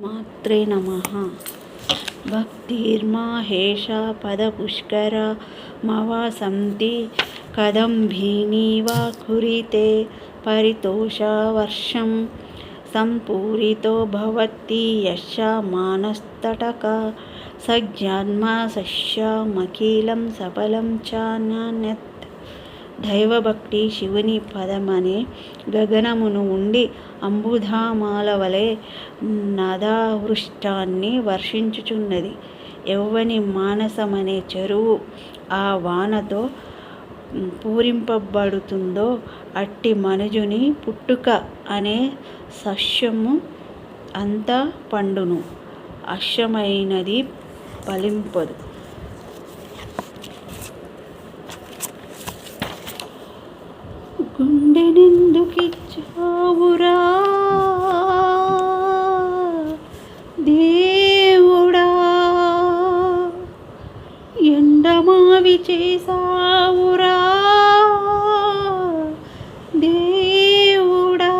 मात्रे नमः। भक्तिर्माहेशा पदपुष्करा मवासन्ति कदम्भिनी वा कुरिते परितोषा वर्षं सम्पूरितो भवति यशा मानस्तटका सज्जान्मा सश्यामखिलं सफलं च नान्यत् దైవభక్తి శివుని పదమనే గగనమును ఉండి అంబుధామాల వలె నదావృష్టాన్ని వర్షించుచున్నది. ఎవ్వని మానసమనే చెరువు ఆ వానతో పూరింపబడుతుందో అట్టి మనుజుని పుట్టుక అనే సస్యము అంతా పండును. అశ్యమైనది ఫలింపదు. గుండెనెందుకిచ్చావురా? దేవుడా ఎండమావి చేసావురా దేవుడా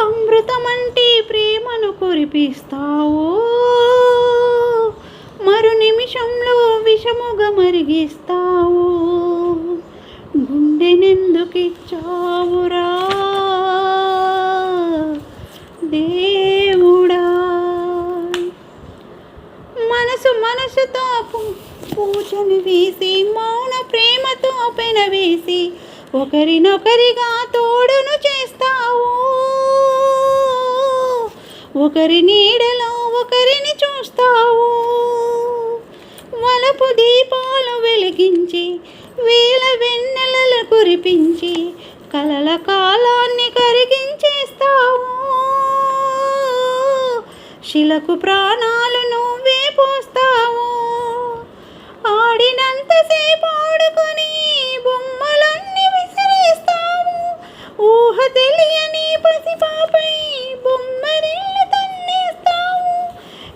అమృతమంటి ప్రేమను కురిపిస్తావు. మరు నిమిషంలో విషముగా మరిగిస్తావు. గుండెనెందుకిచ్చావురా దేవుడా. మనసు మనసుతో పూజను వేసి మౌన ప్రేమతో పెనవేసి ఒకరినొకరిగా తోడును చేస్తావు. ఒకరి నీడలో ఒకరిని చూస్తావు. వలపు దీపాలు వెలిగించి వేల వెన్నెలలు కురిపించి కలల కాలాన్ని కరిగించేస్తావు. శిలకు ప్రాణాలు నువ్వే పోస్తావు. ఆడినంతసేపు ఆడుకొని బొమ్మలన్నీ విసిరేస్తావు. ఊహ తెలియని పసిపాపై బొమ్మరిల్లు తన్నేస్తావు.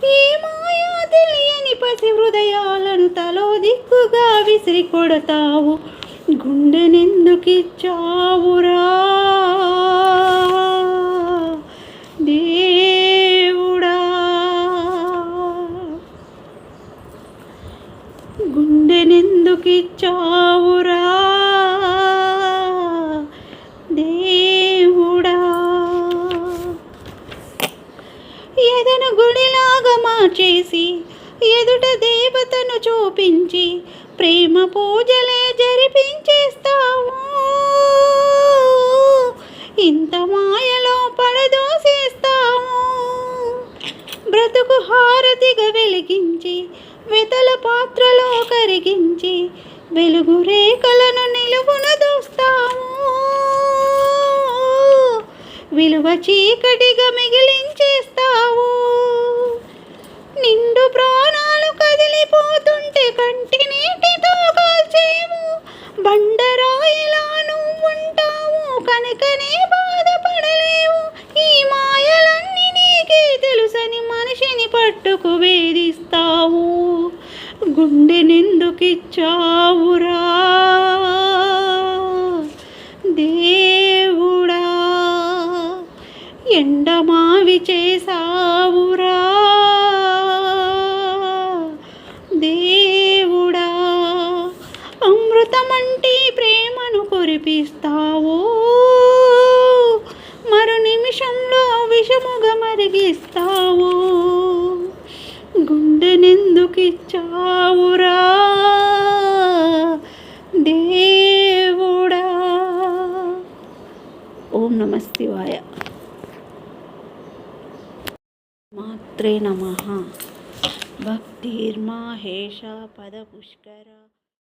ఏ మాయా తెలియని పసి హృదయ దిక్కుగా విసిరి కొడతావు గుండెనెందుకిచ్చావురా దేవుడా. గుండెనెందుకిచ్చావురా దేవుడా. ఎదను గుడిలాగా మార్చేసి ఎదుట దేవతను చూపించి ప్రేమ పూజలే జరిపించేస్తావు. ఇంత మాయలో పడదోసేస్తాము బ్రతుకు హారతిగా వెలిగించి వితల పాత్రలో కరిగించి వెలుగు రేఖలను నిలువున దోస్తాము విలువ చీకటిగా మిగిలించేస్తావు. ఇచ్చావురా. దేవుడా ఎండమావి చేసావురా దేవుడా అమృతమంటి ప్రేమను కురిపిస్తావో. శివాయ మాత్రే నమ. భక్తిర్మాహేష పదపుష్కర.